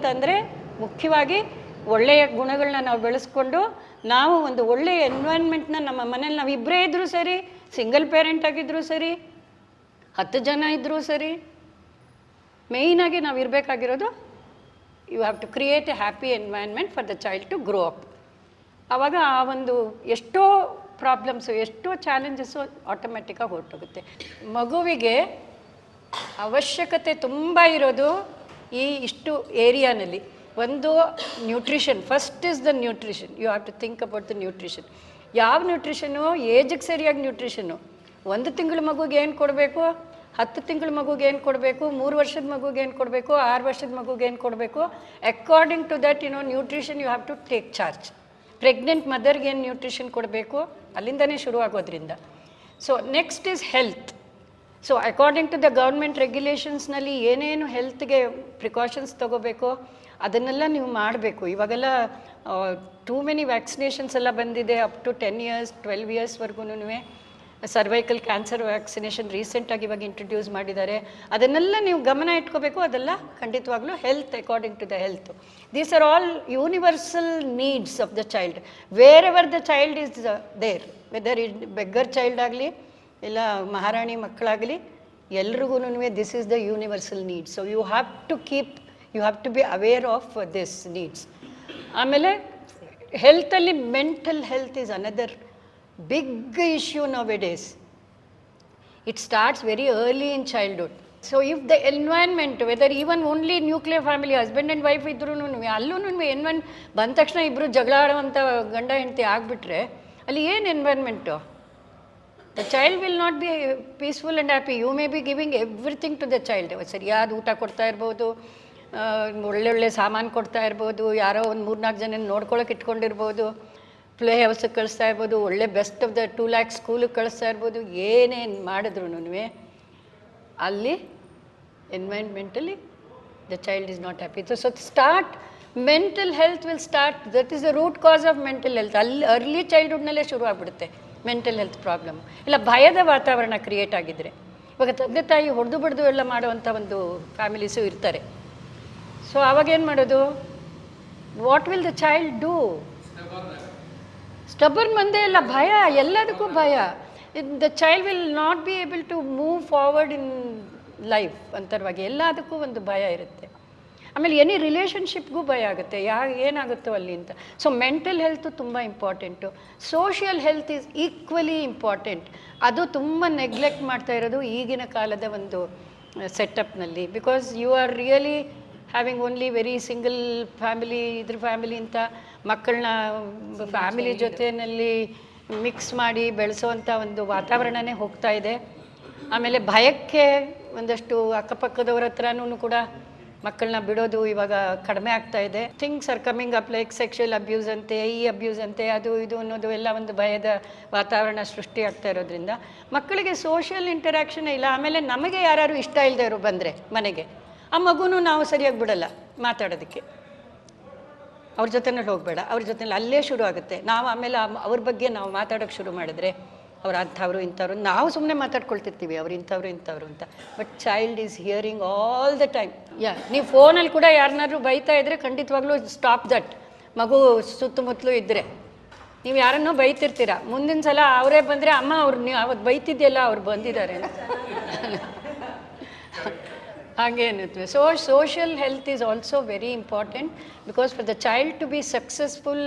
ಅಂತಂದರೆ ಮುಖ್ಯವಾಗಿ ಒಳ್ಳೆಯ ಗುಣಗಳನ್ನ ನಾವು ಬೆಳೆಸ್ಕೊಂಡು ನಾವು ಒಂದು ಒಳ್ಳೆಯ ಎನ್ವೈರ್ಮೆಂಟ್ನ ನಮ್ಮ ಮನೇಲಿ ನಾವು ಇಬ್ಬರೇ ಇದ್ದರೂ ಸರಿ ಸಿಂಗಲ್ ಪೇರೆಂಟ್ ಆಗಿದ್ದರೂ ಸರಿ, ಹತ್ತು ಜನ ಇದ್ದರೂ ಸರಿ ಮೇಯ್ನಾಗಿ ನಾವು ಇರಬೇಕಾಗಿರೋದು you have to create a happy environment for the child to grow up ಆವಾಗ ಆ ಒಂದು ಎಷ್ಟೋ ಪ್ರಾಬ್ಲಮ್ಸು ಎಷ್ಟೋ ಚಾಲೆಂಜಸ್ಸು ಆಟೋಮೆಟಿಕ್ಕಾಗಿ ಹೊರಟೋಗುತ್ತೆ. ಮಗುವಿಗೆ ಅವಶ್ಯಕತೆ ತುಂಬ ಇರೋದು ಈ ಇಷ್ಟು ಏರಿಯಾನಲ್ಲಿ ಒಂದು nutrition first is the nutrition you have to think about the nutrition ಯಾವ ನ್ಯೂಟ್ರಿಷನು ಏಜಿಗೆ ಸರಿಯಾಗಿ ನ್ಯೂಟ್ರಿಷನು ಒಂದು ತಿಂಗಳ ಮಗುಗೆ ಏನು ಕೊಡಬೇಕು? ಹತ್ತು ತಿಂಗಳ ಮಗುಗೆ ಏನು ಕೊಡಬೇಕು? ಮೂರು ವರ್ಷದ ಮಗುಗೆ ಏನು ಕೊಡಬೇಕು? ಆರು ವರ್ಷದ ಮಗುಗೆ ಏನು ಕೊಡಬೇಕು? According to that you nutrition you have to take charge pregnant ಮದರ್ಗೆ ಏನು ನ್ಯೂಟ್ರಿಷನ್ ಕೊಡಬೇಕು? ಅಲ್ಲಿಂದನೇ ಶುರು ಆಗೋದ್ರಿಂದ so next is health so according to the government ರೆಗ್ಯುಲೇಷನ್ಸ್ನಲ್ಲಿ ಏನೇನು ಹೆಲ್ತ್ಗೆ ಪ್ರಿಕಾಷನ್ಸ್ ತೊಗೋಬೇಕು ಅದನ್ನೆಲ್ಲ ನೀವು ಮಾಡಬೇಕು. ಇವಾಗೆಲ್ಲ ಟೂ ಮೆನಿ ವ್ಯಾಕ್ಸಿನೇಷನ್ಸ್ ಎಲ್ಲ ಬಂದಿದೆ up to ten years twelve ಇಯರ್ಸ್ವರೆಗೂ cervical cancer vaccination ರೀಸೆಂಟಾಗಿ ಇವಾಗ ಇಂಟ್ರೊಡ್ಯೂಸ್ ಮಾಡಿದ್ದಾರೆ. ಅದನ್ನೆಲ್ಲ ನೀವು ಗಮನ ಇಟ್ಕೋಬೇಕು, ಅದೆಲ್ಲ ಖಂಡಿತವಾಗ್ಲೂ health according to the health these are all universal needs of the child wherever the child is there whether it beggar child ಆಗಲಿ ಇಲ್ಲ ಮಹಾರಾಣಿ ಮಕ್ಕಳಾಗಲಿ ಎಲ್ರಿಗೂ this is the universal needs so you have to keep you have to be aware of this needs ಆಮೇಲೆ ಹೆಲ್ತಲ್ಲಿ mental health is another big issue nowadays it starts very early in childhood so if the environment, whether even only nuclear family husband and wife ಇದ್ರೂ ಅಲ್ಲೂ ಎನ್ವೈನ್ ಬಂದ ತಕ್ಷಣ ಇಬ್ಬರು ಜಗಳ ಆಡುವಂಥ ಗಂಡ ಹೆಂಡತಿ ಆಗಿಬಿಟ್ರೆ ಅಲ್ಲಿ ಏನು environment child will not be peaceful and happy you may be giving everything to the child ಸರಿಯಾದ ಊಟ ಕೊಡ್ತಾ ಇರ್ಬೋದು ಒಳ್ಳೊಳ್ಳೆ ಸಾಮಾನು ಕೊಡ್ತಾ ಇರ್ಬೋದು, ಯಾರೋ ಒಂದು ಮೂರ್ನಾಲ್ಕು ಜನ ನೋಡ್ಕೊಳಕ್ಕೆ ಇಟ್ಕೊಂಡಿರ್ಬೋದು ಪ್ಲೇ ಹೌಸಿಗೆ ಕಳಿಸ್ತಾ ಇರ್ಬೋದು, ಒಳ್ಳೆ best of the two lakhs ಸ್ಕೂಲಿಗೆ ಕಳಿಸ್ತಾ ಇರ್ಬೋದು, ಏನೇನು ಮಾಡಿದ್ರು ಅಲ್ಲಿ environmentally the child is not happy so start mental health will start that is the root cause of mental health ಅಲ್ಲಿ ಅರ್ಲಿ ಚೈಲ್ಡ್ಹುಡ್ನಲ್ಲೇ ಶುರು ಆಗ್ಬಿಡುತ್ತೆ ಮೆಂಟಲ್ ಹೆಲ್ತ್ ಪ್ರಾಬ್ಲಮ್ ಇಲ್ಲ, ಭಯದ ವಾತಾವರಣ ಕ್ರಿಯೇಟ್ ಆಗಿದ್ದರೆ ಇವಾಗ ತಂದೆ ತಾಯಿ ಹೊಡೆದು ಬಡ್ದು ಎಲ್ಲ ಮಾಡುವಂಥ ಒಂದು ಫ್ಯಾಮಿಲೀಸು ಇರ್ತಾರೆ. ಸೊ ಅವಾಗ ಏನು ಮಾಡೋದು? What will the child do stubborn ಒಂದೇ ಇಲ್ಲ, ಭಯ, ಎಲ್ಲದಕ್ಕೂ ಭಯ. The child will not be able to move forward in life ಅಂತರವಾಗಿ ಎಲ್ಲದಕ್ಕೂ ಒಂದು ಭಯ ಇರುತ್ತೆ. ಆಮೇಲೆ ಎನಿ ರಿಲೇಷನ್ಶಿಪ್ಗೂ ಭಯ ಆಗುತ್ತೆ. ಯಾ ಏನಾಗುತ್ತೋ ಅಲ್ಲಿ ಅಂತ. ಸೊ ಮೆಂಟಲ್ ಹೆಲ್ತು ತುಂಬ important social health is equally important ಅದು ತುಂಬ ನೆಗ್ಲೆಕ್ಟ್ ಮಾಡ್ತಾ ಇರೋದು ಈಗಿನ ಕಾಲದ ಒಂದು ಸೆಟಪ್ನಲ್ಲಿ because you are really having only very single family ಇದ್ರ ಫ್ಯಾಮಿಲಿ ಅಂತ ಮಕ್ಕಳನ್ನ ಫ್ಯಾಮಿಲಿ ಜೊತೆಯಲ್ಲಿ ಮಿಕ್ಸ್ ಮಾಡಿ ಬೆಳೆಸೋವಂಥ ಒಂದು ವಾತಾವರಣನೇ ಹೋಗ್ತಾ ಇದೆ. ಆಮೇಲೆ ಭಯಕ್ಕೆ ಒಂದಷ್ಟು ಅಕ್ಕಪಕ್ಕದವ್ರ ಹತ್ರನೂ ಕೂಡ ಮಕ್ಕಳನ್ನ ಬಿಡೋದು ಇವಾಗ ಕಡಿಮೆ ಆಗ್ತಾ ಇದೆ. Things are coming up like sexual abuse ಅಂತೆ, ಈ ಅಬ್ಯೂಸ್ ಅಂತೆ, ಅದು ಇದು ಅನ್ನೋದು ಎಲ್ಲ ಒಂದು ಭಯದ ವಾತಾವರಣ ಸೃಷ್ಟಿ ಆಗ್ತಾ ಇರೋದ್ರಿಂದ ಮಕ್ಕಳಿಗೆ ಸೋಷಿಯಲ್ ಇಂಟರಾಕ್ಷನ್ ಇಲ್ಲ. ಆಮೇಲೆ ನಮಗೆ ಯಾರು ಇಷ್ಟ ಇಲ್ಲದೆ ಇರೋ ಬಂದರೆ ಮನೆಗೆ, ಆ ಮಗುನೂ ನಾವು ಸರಿಯಾಗಿ ಬಿಡಲ್ಲ ಮಾತಾಡೋದಕ್ಕೆ. ಅವ್ರ ಜೊತೆನಲ್ಲಿ ಹೋಗಬೇಡ, ಅವ್ರ ಜೊತೆಲಿ ಅಲ್ಲೇ ಶುರು ಆಗುತ್ತೆ. ನಾವು ಆಮೇಲೆ ಅವ್ರ ಬಗ್ಗೆ ನಾವು ಮಾತಾಡೋಕ್ಕೆ ಶುರು ಮಾಡಿದ್ರೆ ಅವ್ರು ಅಂಥವ್ರು, ಇಂಥವ್ರು. ನಾವು ಸುಮ್ಮನೆ ಮಾತಾಡ್ಕೊಳ್ತಿರ್ತೀವಿ, ಅವ್ರು ಇಂಥವ್ರು ಇಂಥವ್ರು ಅಂತ. But child is hearing all the time ಯಾ ನೀವು ಫೋನಲ್ಲಿ ಕೂಡ ಯಾರನ್ನಾದ್ರೂ ಬೈತಾ ಇದ್ರೆ ಖಂಡಿತವಾಗ್ಲೂ ಸ್ಟಾಪ್ ದಟ್ ಮಗು ಸುತ್ತಮುತ್ತಲೂ ಇದ್ದರೆ ನೀವು ಯಾರನ್ನೋ ಬೈತಿರ್ತೀರ? ಮುಂದಿನ ಸಲ ಅವರೇ ಬಂದರೆ, ಅಮ್ಮ, ಅವ್ರು ನೀವು ಅವತ್ತು ಬೈತಿದ್ದೆಲ್ಲ ಅವ್ರು ಬಂದಿದ್ದಾರೆ ಹಾಗೇನಿತ್ತು so social health is also very important because for the child to be successful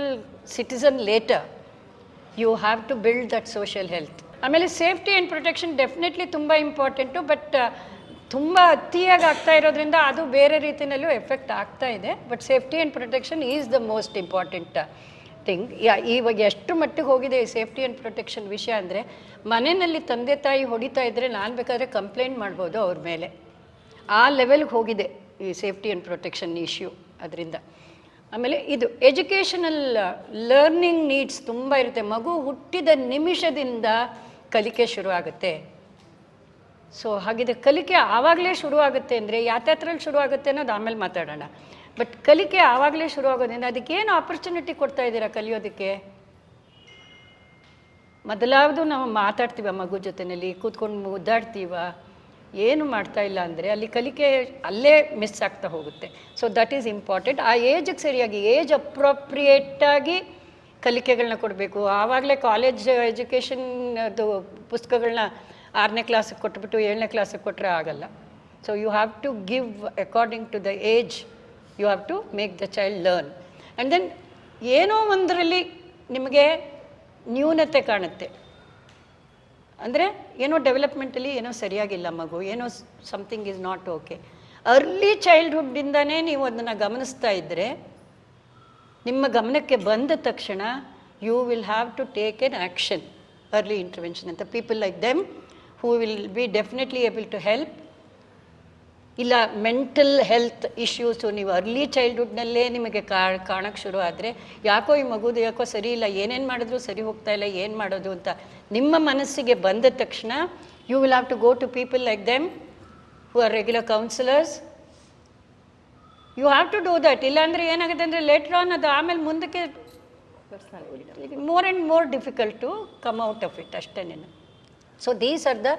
citizen later you have to build that social health ಆಮೇಲೆ ಸೇಫ್ಟಿ ಆ್ಯಂಡ್ ಪ್ರೊಟೆಕ್ಷನ್ ಡೆಫಿನೆಟ್ಲಿ ತುಂಬ ಇಂಪಾರ್ಟೆಂಟು ಬಟ್ ತುಂಬ ಅತಿಯಾಗಿ ಆಗ್ತಾ ಇರೋದ್ರಿಂದ ಅದು ಬೇರೆ ರೀತಿಯಲ್ಲೂ ಎಫೆಕ್ಟ್ ಆಗ್ತಾ ಇದೆ. But safety and protection is the most important thing ಇವಾಗ ಎಷ್ಟು ಮಟ್ಟಿಗೆ ಹೋಗಿದೆ ಈ ಸೇಫ್ಟಿ ಆ್ಯಂಡ್ ಪ್ರೊಟೆಕ್ಷನ್ ವಿಷಯ ಅಂದರೆ, ಮನೆಯಲ್ಲಿ ತಂದೆ ತಾಯಿ ಹೊಡಿತಾ ಇದ್ದರೆ ನಾನು ಬೇಕಾದರೆ ಕಂಪ್ಲೇಂಟ್ ಮಾಡ್ಬೋದು ಅವ್ರ ಮೇಲೆ. ಆ ಲೆವೆಲ್ಗೆ ಹೋಗಿದೆ ಈ ಸೇಫ್ಟಿ ಆ್ಯಂಡ್ ಪ್ರೊಟೆಕ್ಷನ್ ಇಶ್ಯೂ ಅದರಿಂದ. ಆಮೇಲೆ ಇದು ಎಜುಕೇಷನಲ್ ಲರ್ನಿಂಗ್ ನೀಡ್ಸ್ ತುಂಬ ಇರುತ್ತೆ. ಮಗು ಹುಟ್ಟಿದ ನಿಮಿಷದಿಂದ ಕಲಿಕೆ ಶುರು ಆಗುತ್ತೆ ಸೊ ಹಾಗಿದ್ರೆ ಕಲಿಕೆ ಆವಾಗಲೇ ಶುರು ಆಗುತ್ತೆ ಅಂದರೆ ಶುರು ಆಗುತ್ತೆ ಅನ್ನೋದು ಆಮೇಲೆ ಮಾತಾಡೋಣ. ಬಟ್ ಕಲಿಕೆ ಆವಾಗಲೇ ಶುರು ಆಗೋದ್ರಿಂದ ಅದಕ್ಕೇನು ಆಪರ್ಚುನಿಟಿ ಕೊಡ್ತಾ ಇದ್ದೀರಾ ಕಲಿಯೋದಕ್ಕೆ? ಮೊದಲಾவது ನಾವು ಮಾತಾಡ್ತೀವ ಮಗು ಜೊತೆಯಲ್ಲಿ ಕೂತ್ಕೊಂಡು ಮುದ್ದಾಡ್ತೀವ? ಏನು ಮಾಡ್ತಾ ಇಲ್ಲ ಅಂದರೆ ಅಲ್ಲಿ ಕಲಿಕೆ ಅಲ್ಲೇ ಮಿಸ್ ಆಗ್ತಾ ಹೋಗುತ್ತೆ. ಸೊ ದಟ್ ಈಸ್ ಇಂಪಾರ್ಟೆಂಟ್ ಆ ಏಜಿಗೆ ಸರಿಯಾಗಿ ಏಜ್ ಅಪ್ರೋಪ್ರಿಯೇಟಾಗಿ ಕಲಿಕೆಗಳನ್ನ ಕೊಡಬೇಕು. ಆವಾಗಲೇ ಕಾಲೇಜ್ ಎಜುಕೇಷನ್ದು ಪುಸ್ತಕಗಳನ್ನ ಆರನೇ ಕ್ಲಾಸಿಗೆ ಕೊಟ್ಬಿಟ್ಟು ಏಳನೇ ಕ್ಲಾಸಿಗೆ ಕೊಟ್ಟರೆ ಆಗಲ್ಲ. So you have to give according to the age you have to make the child learn and then ಏನೋ ಒಂದರಲ್ಲಿ ನಿಮಗೆ ನ್ಯೂನತೆ ಕಾಣುತ್ತೆ. ಅಂದರೆ ಏನೋ ಡೆವಲಪ್ಮೆಂಟಲ್ಲಿ ಏನೋ ಸರಿಯಾಗಿಲ್ಲ ಮಗು, ಏನೋ something is not okay early ಚೈಲ್ಡ್ಹುಡ್ಡಿಂದನೇ ನೀವು ಅದನ್ನು ಗಮನಿಸ್ತಾ ಇದ್ದರೆ ನಿಮ್ಮ ಗಮನಕ್ಕೆ ಬಂದ ತಕ್ಷಣ you will have to take an action early intervention ಅಂತ. People like them who will be definitely able to help ಇಲ್ಲ ಮೆಂಟಲ್ ಹೆಲ್ತ್ ಇಶ್ಯೂಸು ನೀವು ಅರ್ಲಿ ಚೈಲ್ಡ್ಹುಡ್ನಲ್ಲೇ ನಿಮಗೆ ಕಾಣಕ್ಕೆ ಶುರು ಆದರೆ ಯಾಕೋ ಈ ಮಗುದು ಯಾಕೋ ಸರಿ ಇಲ್ಲ ಏನೇನು ಮಾಡಿದ್ರು ಸರಿ ಹೋಗ್ತಾ ಇಲ್ಲ ಏನು ಮಾಡೋದು ಅಂತ ನಿಮ್ಮ ಮನಸ್ಸಿಗೆ ಬಂದ ತಕ್ಷಣ you will have to go to people like them who are regular counsellors you have to do that ಇಲ್ಲಾಂದರೆ ಏನಾಗುತ್ತೆ ಅಂದರೆ ಲೇಟ್ರ್ ಆನ್ ಅದು ಆಮೇಲೆ ಮುಂದಕ್ಕೆ more and more difficult to come out of it ಅಷ್ಟೇನೇನು. So these are the